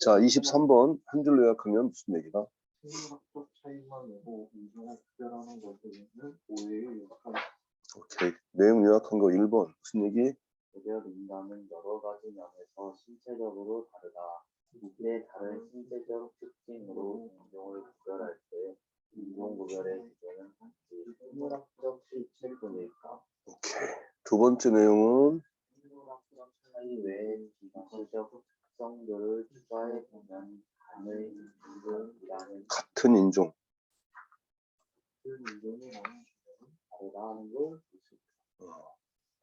자, 23번 한 줄로 요약하면 무슨 얘기가? 오케이. 내용 요약한 거 1번 무슨 얘기? 개별 인간은 여러 가지 면에서 신체적으로 다르다. 이때 다른 신체적 특징으로 인종을 구별할 때 인종 구별의 기준은 단지 생물학적 실체뿐일까? 오케이. 두 번째 내용은 차이 외의 기술적 특성들을 추가해 보면 간의 인종이라는 같은 인종. 그 인종이라는 다르다는 걸 볼 수 있다. 어,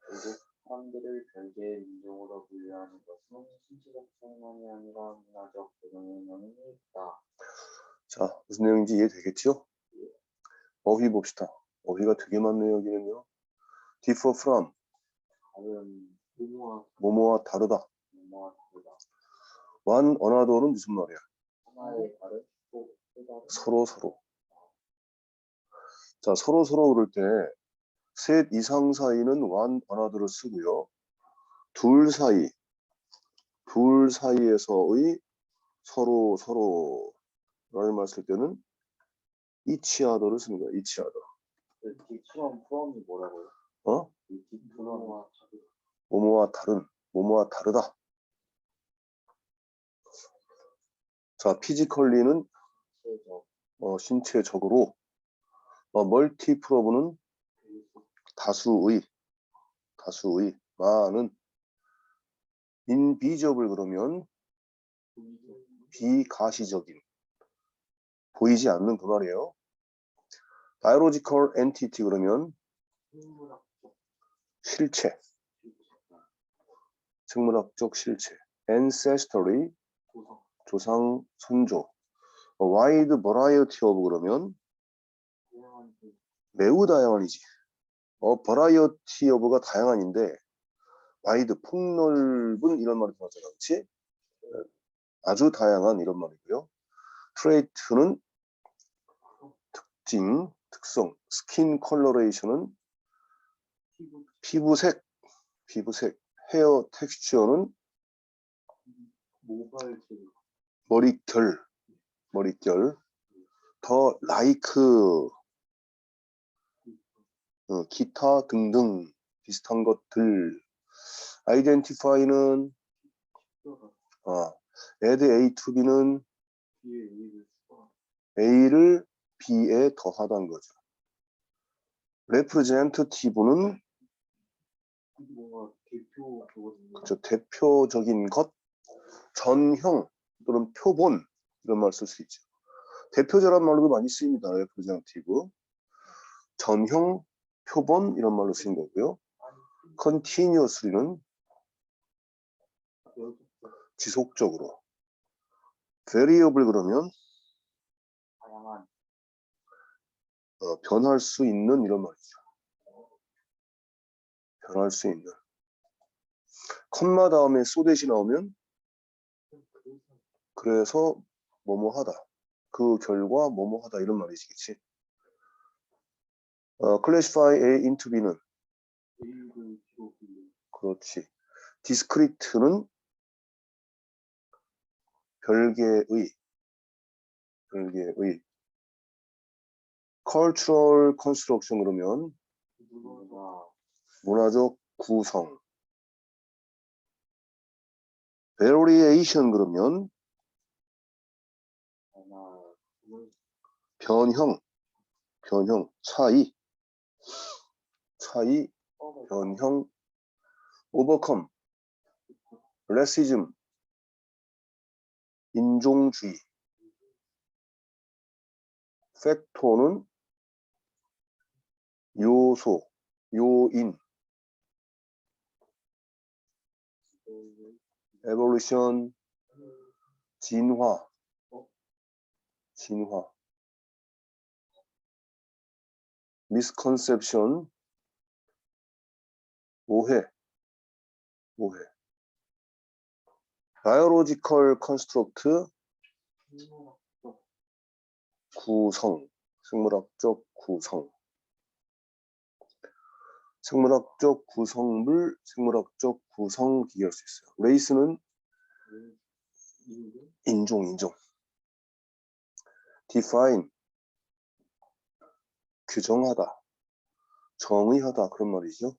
결국 사람들을 별개의 민족으로 분류하는 것은 신체적 차이만이 아니라 문화적 배경에 영향이 있다. 자, 무슨 내용인지 이해되겠지요? 어휘 봅시다. 어휘가 되게 많네요, 여기는요. differ from, 다른 뭐뭐와 다르다. one another는 무슨 말이야? 하나의 서로 서로. 자, 서로 서로 그럴 때 셋 이상 사이는 one another를 쓰고요. 둘 사이, 둘 사이에서의 서로 서로라는 말 쓸 때는 other를 쓰는 거야. other. 그 딕션 프롬이 뭐라고요? 어? 이 다르다. 뭐뭐와 다른, 뭐뭐와 다르다. 자, 피지컬리는 어, 신체적으로, 어, 멀티 프로브는 다수의, 다수의, 많은, 인비저블 그러면 비가시적인, 보이지 않는 그 말이에요. 바이오로지컬 엔티티 그러면 실체, 생물학적 실체, ancestry 조상. 선조, 어, wide variety of 그러면? 매우 다양한이지. 어, variety of가 다양한인데 wide 폭넓은 이런 말이 들어잖아, 그렇지? 아주 다양한 이런 말이고요. trait는 특징, 특성, skin coloration은 피부. 피부색, 피부색, 헤어 텍스처는 머릿결, 머릿결, 더 like, 어, 기타 등등 비슷한 것들. 특별한 어, add A to B는 A를 B에 더하다는 거죠. representative는 대표. 그죠 대표적인 것, 전형 또는 표본 이런 말 쓸 수 있죠. 대표자란 말로도 많이 쓰입니다. representative. 전형, 표본 이런 말로 쓰인 거고요. continuously는 지속적으로. variable 그러면 다양한 어, 변할 수 있는 이런 말이죠. 변할 수 있는. 컴마 다음에 소댓이 나오면 그래서 뭐뭐 하다. 그 결과 뭐뭐 하다 이런 말이지, 그치? 어, classify A into B는 그렇지. discrete는 별개의, 별개의. cultural construction 그러면 문화적 구성. Variation 그러면 변형, 변형, 차이, 차이, 변형, overcome, racism, 인종주의, 팩토는 요소, 요인, evolution, 진화, 진화, misconception, 오해, 오해, biological construct, 구성, 생물학적 구성, 생물학적 구성물, 생물학적 구성 비교할 수 있어요. 레이스는 인종? 인종, define 규정하다, 정의하다 그런 말이죠.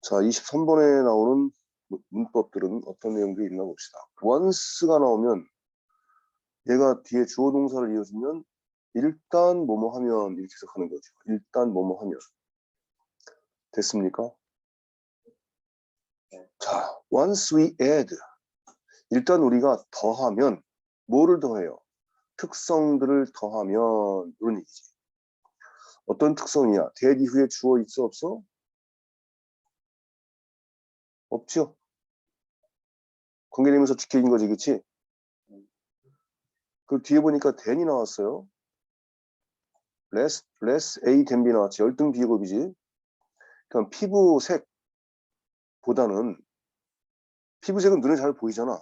자, 23번에 나오는 문- 문법들은 어떤 내용들이 있나 봅시다. once가 나오면 얘가 뒤에 주어 동사를 이어주면 일단 뭐뭐 하면 이렇게 해석하는 거죠. 일단 뭐뭐 하면 됐습니까? 자, once we add 일단 우리가 더하면 뭐를 더해요? 특성들을 더하면 이런 얘기지. 어떤 특성이야? that 이후에 주어 있어 없어? 없죠. 관계되면서 지켜진 거지, 그치? 그 뒤에 보니까 than이 나왔어요. Less, less A B 나왔지. 열등 비겁이지. 그럼 피부색보다는 피부색은 눈에 잘 보이잖아.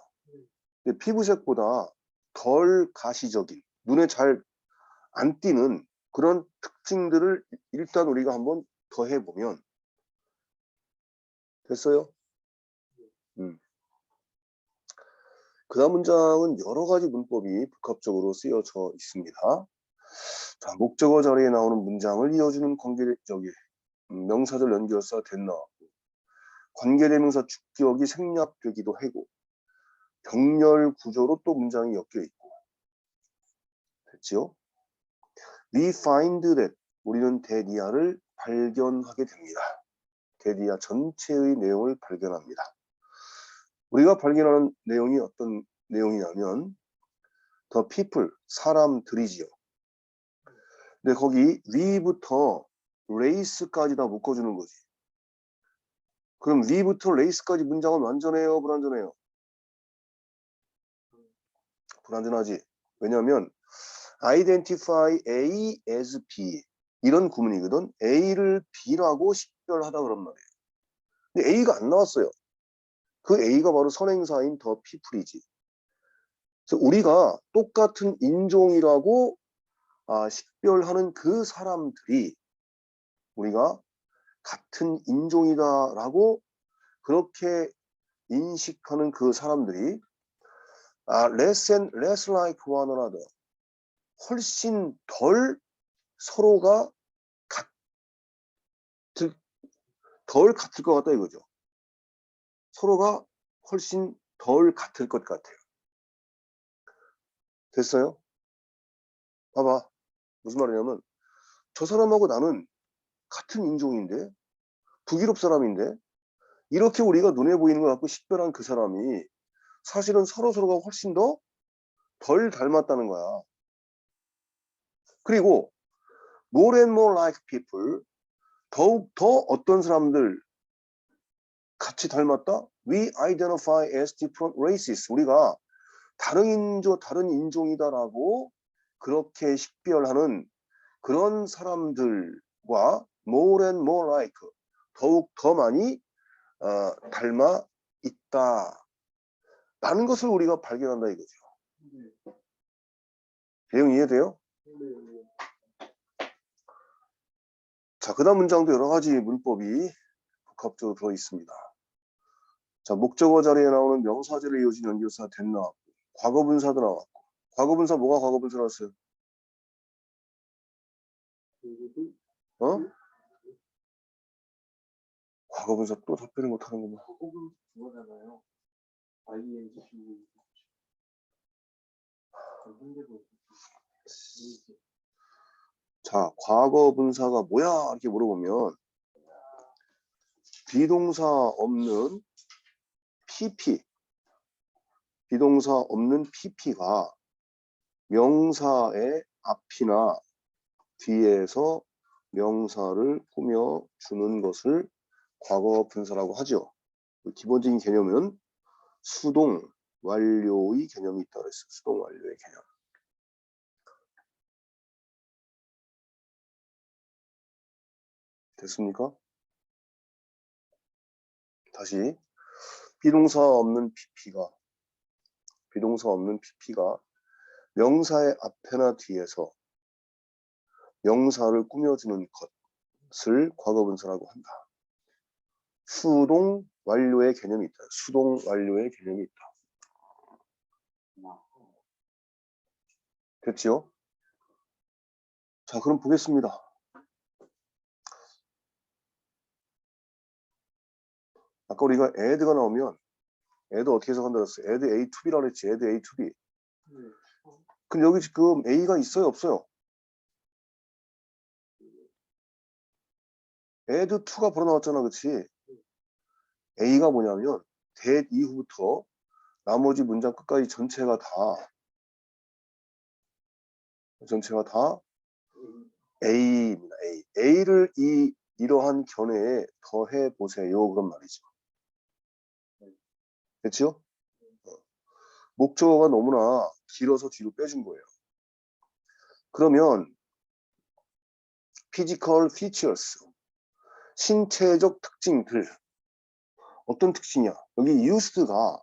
근데 피부색보다 덜 가시적인, 눈에 잘 안 띄는 그런 특징들을 일단 우리가 한번 더해 보면 됐어요? 음. 그 다음 문장은 여러 가지 문법이 복합적으로 쓰여져 있습니다. 자, 목적어 자리에 나오는 문장을 이어주는 관계적이 음, 명사절 연결사 됐나 관계대명사 주격이 생략되기도 하고 병렬 구조로 또 문장이 엮여 있고 됐지요? We find that 우리는 데디아를 발견하게 됩니다. 데디아 전체의 내용을 발견합니다. 우리가 발견하는 내용이 어떤 내용이냐면 the people, 사람들이지요. 근데 거기 we부터 race까지 다 묶어주는 거지. 그럼 we부터 race까지 문장은 완전해요, 불완전해요? 불완전하지. 왜냐하면 identify A as B 이런 구문이거든. A를 B라고 식별하다 그런 말이에요. 근데 A가 안 나왔어요. 그 A가 바로 선행사인 더 people이지. 그래서 우리가 똑같은 인종이라고 아, 식별하는 그 사람들이 우리가 같은 인종이다라고 그렇게 인식하는 그 사람들이 아, less and less like one another 훨씬 덜 서로가 같을 덜 같을 것 같다 이거죠. 서로가 훨씬 덜 같을 것 같아요. 됐어요? 봐봐. 무슨 말이냐면 저 사람하고 나는 같은 인종인데 북유럽 사람인데 이렇게 우리가 눈에 보이는 것 같고 식별한 그 사람이 사실은 서로 서로가 훨씬 더 덜 닮았다는 거야. 그리고 more and more like people 더욱 더 어떤 사람들 같이 닮았다? We identify as different races. 우리가 다른 인종, 다른 인종이다라고 그렇게 식별하는 그런 사람들과 more and more like 더욱 더 많이 어, 닮아 있다. 라는 것을 우리가 발견한다 이거죠. 네. 내용 이해돼요? 네. 네. 자, 그 다음 문장도 여러 가지 문법이 복합적으로 들어 있습니다. 자, 목적어 자리에 나오는 명사절에 이어진 연결사 된 나왔고, 과거 분사도 나왔고, 과거분사 뭐가 과거분사 나왔어요? 그리고 어? 과거분사 또 답변을 못하는구나. 혹은 그거잖아요. ING 자, 과거분사가 뭐야? 이렇게 물어보면, 비동사 없는 PP, 비동사 없는 PP가 명사의 앞이나 뒤에서 명사를 꾸며 주는 것을 과거 분사라고 하죠. 그 기본적인 개념은 수동 완료의 개념이 있다고 했어요. 수동 완료의 개념. 됐습니까? 다시 비동사 없는 PP가 비동사 없는 PP가 명사의 앞에나 뒤에서 명사를 꾸며주는 것을 과거분사라고 한다. 수동 완료의 개념이 있다. 수동 완료의 개념이 있다. 됐지요? 자, 그럼 보겠습니다. 아까 우리가 add가 나오면 add 어떻게 해석한다 그랬어요? add a to b라고 그랬지. add a to b. 네. 근데 여기 지금 a가 있어요, 없어요? add to가 불어나왔잖아, 그치? a가 뭐냐면 that 이후부터 나머지 문장 끝까지 전체가 다 전체가 다 A입니다. A. A를 이 이러한 견해에 더해 보세요. 그런 말이죠. 어. 목적어가 너무나 길어서 뒤로 빼준 거예요. 그러면 physical features 신체적 특징들 어떤 특징이야? 여기 used가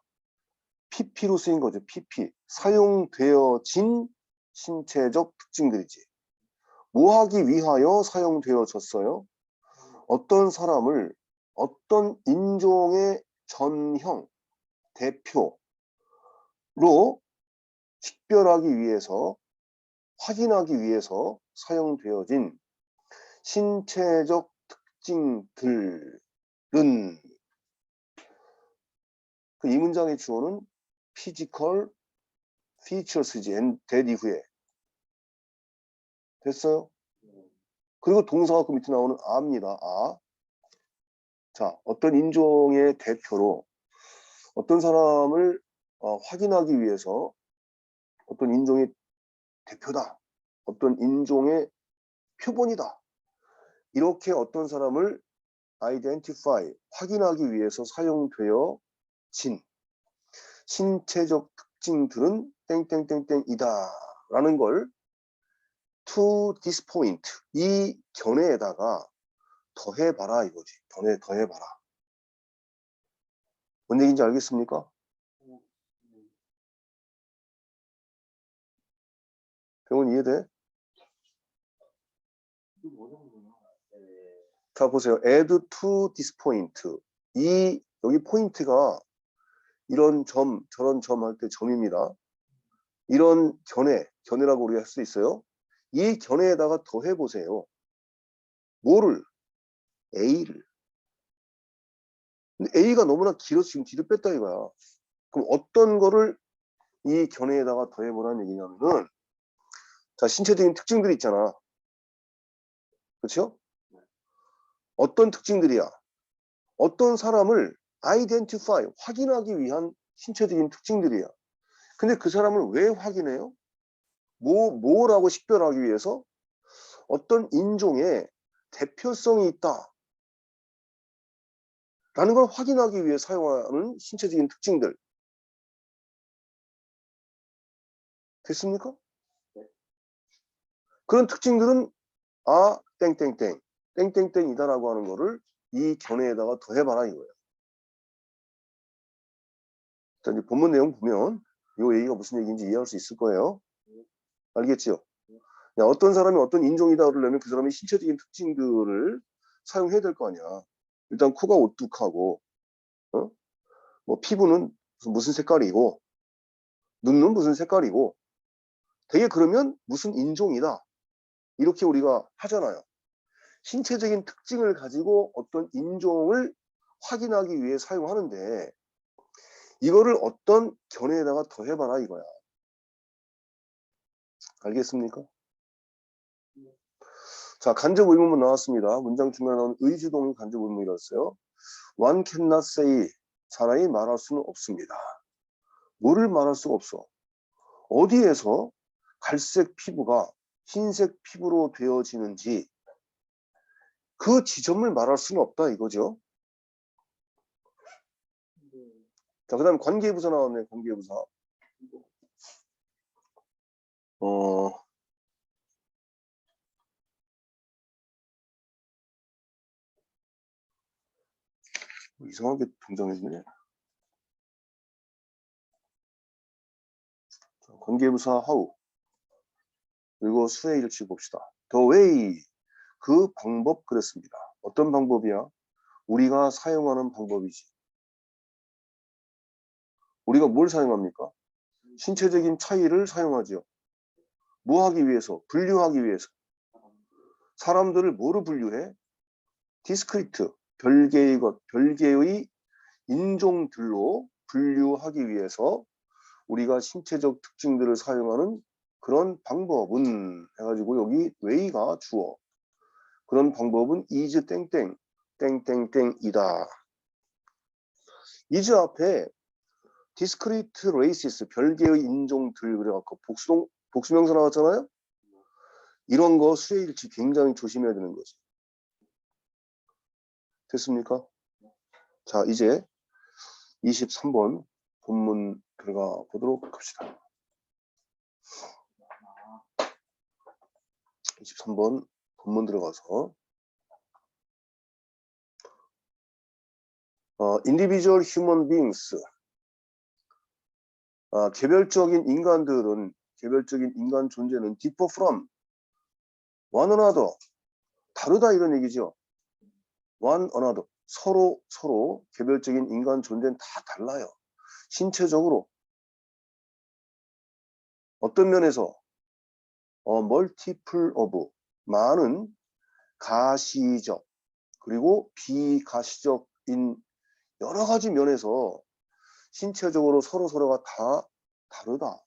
pp로 쓰인 거죠. pp 사용되어진 신체적 특징들이지. 뭐 하기 위하여 사용되어졌어요? 어떤 사람을 어떤 인종의 전형, 대표 로 식별하기 위해서, 확인하기 위해서 사용되어진 신체적 특징들은 그 이 문장의 주어는 physical features지, that 이후에 됐어요? 그리고 동사가 그 밑에 나오는 아입니다. 아. 자, 어떤 인종의 대표로 어떤 사람을 어, 확인하기 위해서 어떤 인종의 대표다. 어떤 인종의 표본이다. 이렇게 어떤 사람을 identify, 확인하기 위해서 사용되어 진 신체적 특징들은 땡땡땡땡이다. 라는 걸 to this point 이 견해에다가 더해봐라 이거지 더해 더해봐라 뭔 얘기인지 알겠습니까? 병원 이해돼? 자 보세요. add to this point. 이 여기 포인트가 이런 점 저런 점 할 때 점입니다. 이런 견해 견해라고 우리가 할 수 있어요. 이 견해에다가 더해 보세요. 뭐를? A를. 근데 A가 너무나 길어서 지금 뒤로 뺐다 이거야. 그럼 어떤 거를 이 견해에다가 더해 보라는 얘기냐면은 자 신체적인 특징들이 있잖아 그렇죠? 어떤 특징들이야 어떤 사람을 identify 확인하기 위한 신체적인 특징들이야 근데 그 사람을 왜 확인해요? 뭐, 뭐라고 식별하기 위해서 어떤 인종의 대표성이 있다. 라는 걸 확인하기 위해 사용하는 신체적인 특징들. 됐습니까? 그런 특징들은 아, 땡땡땡, 땡땡땡이다라고 하는 거를 이 견해에다가 더해봐라 이거예요. 자, 이제 본문 내용 보면 이 얘기가 무슨 얘기인지 이해할 수 있을 거예요. 알겠지요? 야, 어떤 사람이 어떤 인종이다 그러려면 그 사람의 신체적인 특징들을 사용해야 될 거 아니야. 일단 코가 오뚝하고, 어? 뭐 피부는 무슨- 색깔이고, 눈은 무슨 색깔이고, 되게 그러면 무슨 인종이다. 이렇게 우리가 하잖아요. 신체적인 특징을 가지고 어떤 인종을 확인하기 위해 사용하는데, 이거를 어떤 견해에다가 더해봐라 이거야. 알겠습니까? 자, 간접 의문문 나왔습니다. 문장 중간에 나온 의주동이 간접 의문이었어요. One cannot say 사람이 말할 수는 없습니다. 뭐를 말할 수가 없어? 어디에서 갈색 피부가 흰색 피부로 되어지는지 그 지점을 말할 수는 없다 이거죠. 네. 자, 그 다음에 관계부사 나왔네, 관계부사. 어, 이상하게 등장했네. 자, 관계부사 how. 그리고 수의 일치 봅시다. The way. 그 방법 그랬습니다. 어떤 방법이야? 우리가 사용하는 방법이지. 우리가 뭘 사용합니까? 신체적인 차이를 사용하죠. 뭐 하기 위해서? 분류하기 위해서. 사람들을 뭐로 분류해? 디스크리트, 별개의 것, 별개의 인종들로 분류하기 위해서 우리가 신체적 특징들을 사용하는 그런 방법은 해가지고 여기 웨이가 주어. 그런 방법은 is 땡땡, 땡땡땡이다. is 앞에 discrete races, 별개의 인종들 그래갖고 복수동, 복수명사 나왔잖아요? 이런 거 수레일치 굉장히 조심해야 되는 거지. 됐습니까? 자, 이제 23번 본문 들어가 보도록 합시다. 23번 본문 들어가서. 어, individual human beings. 아, 개별적인 인간들은 개별적인 인간 존재는 differ from one another. 다르다 이런 얘기죠. one another. 서로 서로 개별적인 인간 존재는 다 달라요. 신체적으로. 어떤 면에서 어, multiple of 많은 가시적 그리고 비가시적인 여러 가지 면에서 신체적으로 서로 서로가 다 다르다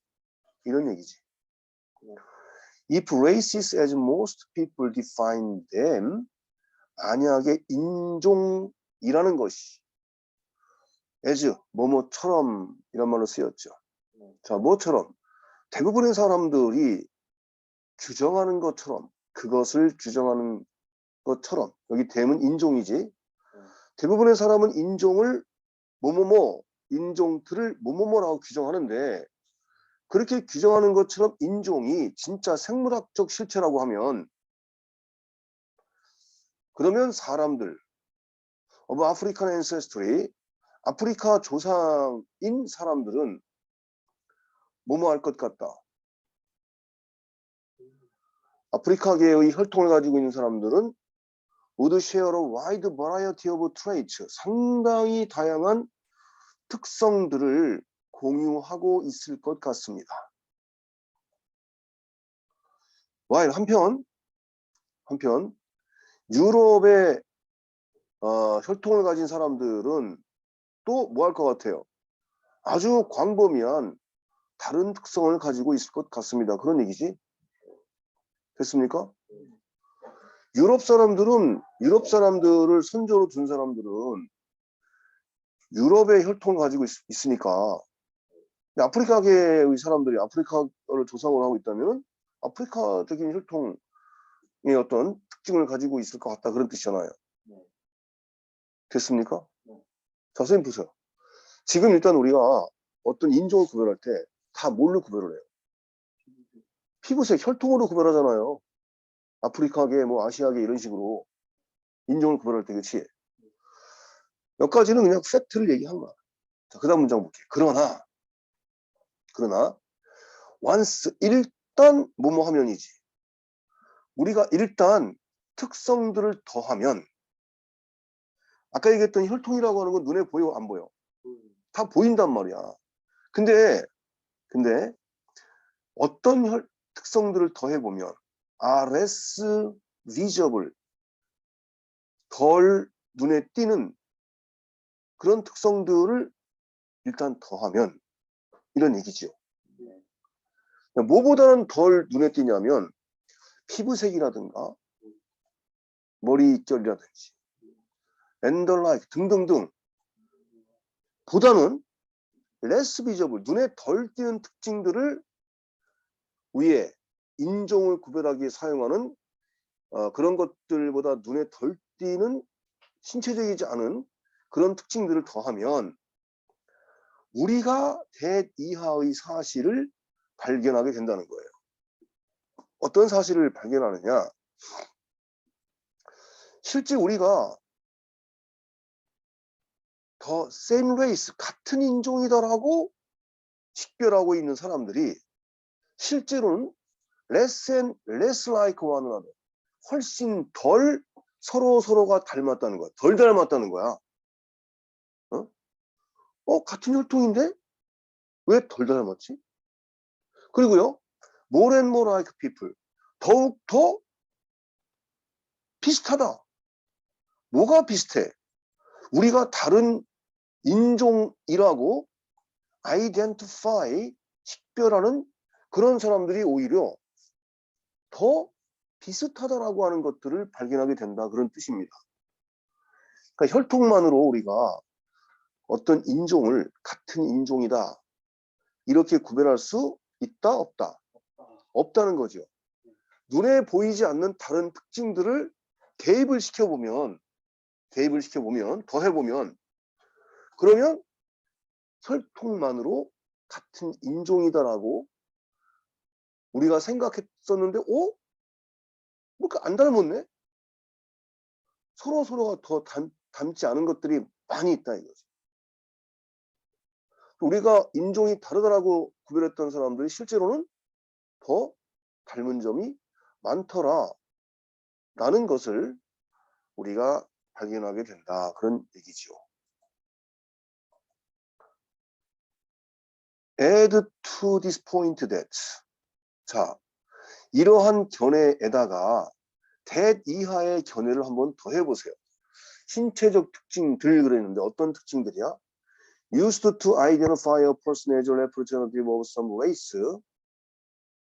이런 얘기지. If races as most people define them 만약에 인종이라는 것이 as 뭐뭐처럼 이런 말로 쓰였죠. 자 뭐처럼 대부분의 사람들이 규정하는 것처럼 그것을 규정하는 것처럼 여기 됨은 인종이지 대부분의 사람은 인종을 뭐뭐뭐 인종들을 뭐뭐뭐라고 규정하는데 그렇게 규정하는 것처럼 인종이 진짜 생물학적 실체라고 하면 그러면 사람들 of African ancestry 아프리카 조상인 사람들은 뭐뭐 할 것 같다. 아프리카계의 혈통을 가지고 있는 사람들은 would share a wide variety of traits 상당히 다양한 특성들을 공유하고 있을 것 같습니다. while 한편 한편 유럽의 어, 혈통을 가진 사람들은 또 뭐 할 것 같아요? 아주 광범위한 다른 특성을 가지고 있을 것 같습니다. 그런 얘기지. 됐습니까? 유럽 사람들은 유럽 사람들을 선조로 둔 사람들은 유럽의 혈통을 가지고 있, 으니까 아프리카계의 사람들이 아프리카를 조상으로 하고 있다면 아프리카적인 혈통의 어떤 특징을 가지고 있을 것 같다 그런 뜻이잖아요. 네. 됐습니까? 네. 자, 선생님 보세요. 지금 일단 우리가 어떤 인종을 구별할 때 다 뭘로 구별을 해요? 피부색, 혈통으로 구별하잖아요. 아프리카계, 뭐 아시아계 이런 식으로 인종을 구별할 때 그렇지. 여기까지는 그냥 팩트를 얘기한 거야. 자, 그 다음 문장 볼게요. 그러나 그러나 once 일단 뭐뭐 하면이지. 우리가 일단 특성들을 더하면 아까 얘기했던 혈통이라고 하는 건 눈에 보여 안 보여? 다 보인단 말이야. 근데 근데 어떤 혈, 특성들을 더해 보면 are less visible 덜 눈에 띄는 그런 특성들을 일단 더하면 이런 얘기지요. 뭐보다는 덜 눈에 띄냐면 피부색이라든가 머리결이라든지 엔더라이크 등등등 보다는 less visible 눈에 덜 띄는 특징들을 위에 인종을 구별하기 위해 사용하는 어, 그런 것들보다 눈에 덜 띄는 신체적이지 않은 그런 특징들을 더하면 우리가 대이하의 사실을 발견하게 된다는 거예요. 어떤 사실을 발견하느냐? 실제 우리가 더 same race 같은 인종이다라고 식별하고 있는 사람들이 실제로는 less and less like one another 훨씬 덜 서로 서로가 닮았다는 거야. 덜 닮았다는 거야. 어? 어 같은 혈통인데 왜 덜 닮았지? 그리고요, more and more like people. 더욱 더 비슷하다. 뭐가 비슷해? 우리가 다른 인종이라고 identify, 식별하는 그런 사람들이 오히려 더 비슷하다라고 하는 것들을 발견하게 된다. 그런 뜻입니다. 그러니까 혈통만으로 우리가 어떤 인종을 같은 인종이다. 이렇게 구별할 수 있다, 없다? 없다는 거죠. 눈에 보이지 않는 다른 특징들을 대입을 시켜보면, 대입을 시켜보면, 더해보면, 그러면 혈통만으로 같은 인종이다라고 우리가 생각했었는데, 어? 뭐가 안 닮았네? 서로 서로가 더 닮, 닮지 않은 것들이 많이 있다 이거죠. 우리가 인종이 다르다라고 구별했던 사람들이 실제로는 더 닮은 점이 많더라. 라는 것을 우리가 발견하게 된다. 그런 얘기지요. add to this point that. 자, 이러한 견해에다가 that 이하의 견해를 한번 더 해보세요. 신체적 특징들 그랬는데 어떤 특징들이야? used to identify a person as a representative of some race.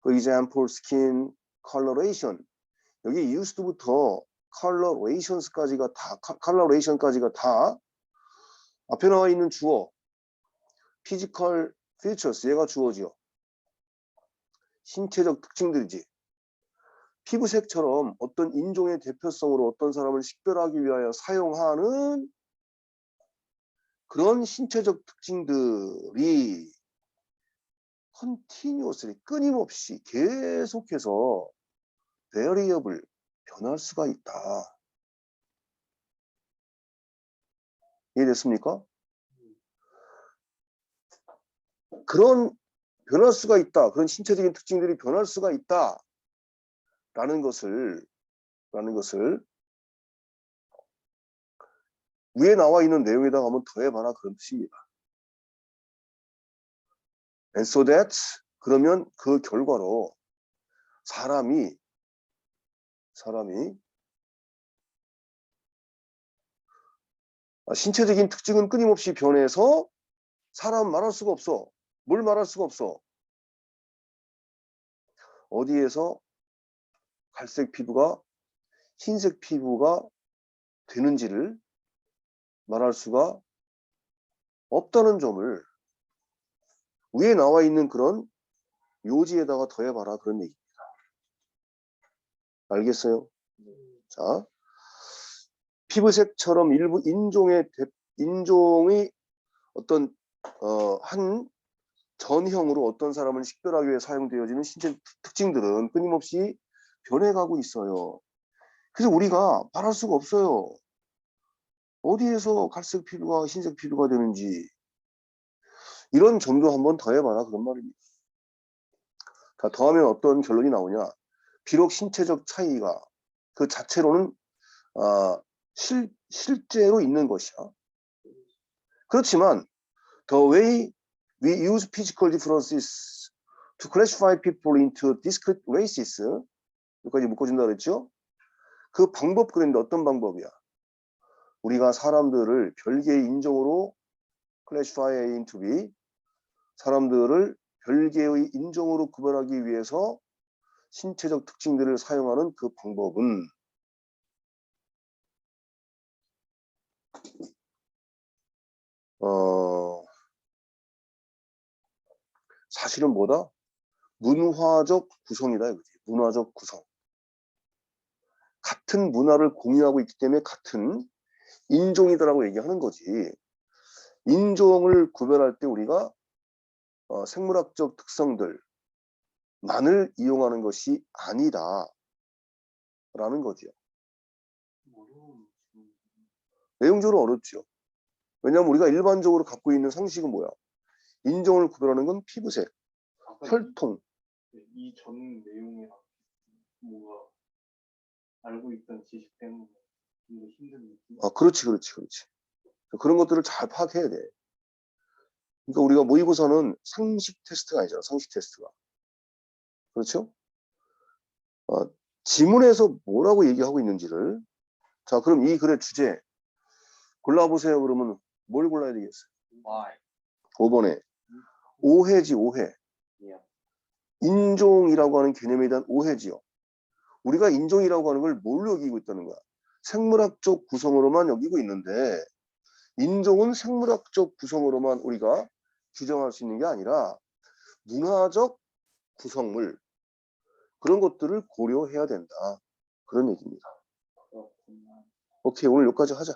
For example, skin coloration. 여기 used부터 colorations까지가 다 coloration까지가 다 앞에 나와 있는 주어 physical features 얘가 주어지요. 신체적 특징들이지. 피부색처럼 어떤 인종의 대표성으로 어떤 사람을 식별하기 위하여 사용하는 그런 신체적 특징들이 continuously 끊임없이 계속해서 variable 변할 수가 있다. 이해됐습니까? 그런 변할 수가 있다. 그런 신체적인 특징들이 변할 수가 있다. 라는 것을 라는 것을 위에 나와 있는 내용에다가 한번 더해봐라 그런 뜻입니다. And so that 그러면 그 결과로 사람이 사람이 아, 신체적인 특징은 끊임없이 변해서 사람 말할 수가 없어. 뭘 말할 수가 없어. 어디에서 갈색 피부가 흰색 피부가 되는지를 말할 수가 없다는 점을 위에 나와 있는 그런 요지에다가 더해봐라 그런 얘기입니다. 알겠어요? 자, 피부색처럼 일부 인종의 대- 인종의 어떤 어, 한 전형으로 어떤 사람을 식별하기 위해 사용되어지는 신체 특징들은 끊임없이 변해가고 있어요. 그래서 우리가 말할 수가 없어요. 어디에서 갈색 피부가 흰색 피부가 되는지 이런 점도 한번 더해봐라 그런 말입니다. 자, 더하면 어떤 결론이 나오냐? 비록 신체적 차이가 그 자체로는 아, 실, 실제로 있는 것이야. 그렇지만 the way we use physical differences to classify people into discrete races 여기까지 묶어준다 그랬죠? 그 방법 그랬는데 어떤 방법이야? 우리가 사람들을 별개의 인종으로 classify into be 사람들을 별개의 인종으로 구별하기 위해서 신체적 특징들을 사용하는 그 방법은 사실은 뭐다? 문화적 구성이다 이거지. 문화적 구성. 같은 문화를 공유하고 있기 때문에 같은 인종이다라고 얘기하는 거지. 인종을 구별할 때 우리가 어, 생물학적 특성들만을 이용하는 것이 아니다. 라는 질문. 내용적으로 어렵죠. 왜냐하면 우리가 일반적으로 갖고 있는 상식은 뭐야? 인종을 구별하는 건 피부색, 혈통, 이 전 내용이랑 뭔가 알고 있던 지식 때문에 좀더 힘든 느낌. 아, 그렇지, 그렇지, 그렇지. 그런 것들을 잘 파악해야 돼. 그러니까 우리가 모의고사는 상식 테스트가 아니잖아. 상식 테스트가. 그렇죠? 어, 지문에서 뭐라고 얘기하고 있는지를 자 그럼 이 글의 주제 골라보세요. 그러면 뭘 골라야 되겠어요? Y 5번에 오해지 오해. 예. 인종이라고 하는 개념에 대한 오해지요. 우리가 인종이라고 하는 걸 뭘로 여기고 있다는 거야? 생물학적 구성으로만 여기고 있는데 인종은 생물학적 구성으로만 우리가 규정할 수 있는 게 아니라 문화적 구성물 그런 것들을 고려해야 된다. 그런 얘기입니다. 오케이 오늘 여기까지 하자.